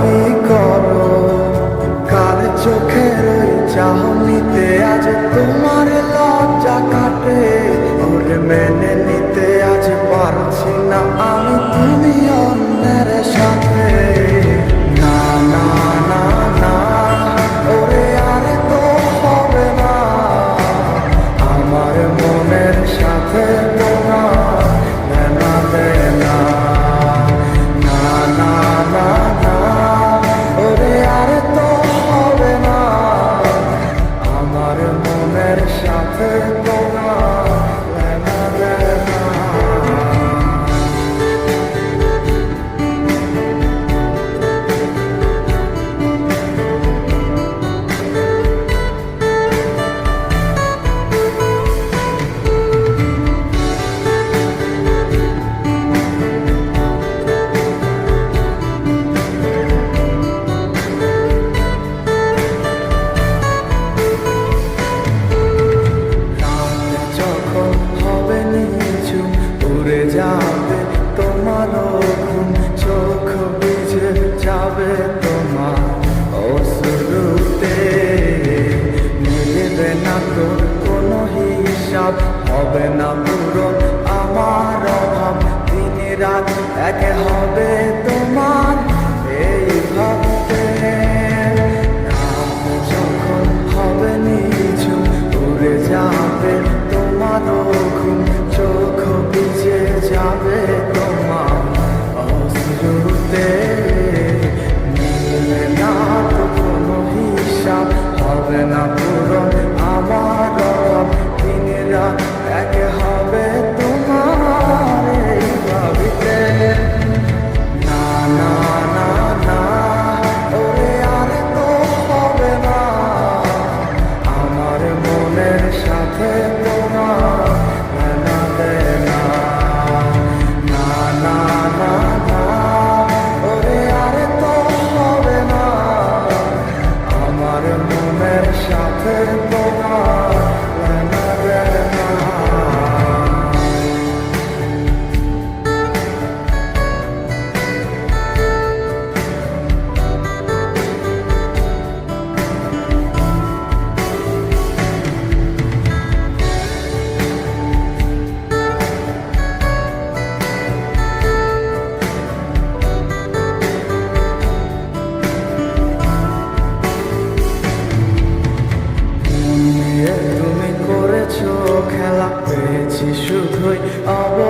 ভাগাভাগি করো কার চোখের চাহনিতে আজ তোমার লজ্জা কাটে। ওরে মেনে নিতে আজ পারছি না আমি, তুমি অন্যের সাথে। না না না, ওরে আর তো হবে না। আমার মনের সাথে হবে নিচু উড়ে যাবে তোমার ঘুম চোখ ভিজে যাবে তোমার অসুরুতে মিলবে না তোর কোনো হিসাব, হবে না পুরো আমার অভাব। দিন রাত এক হবে শুধুই অবহেলা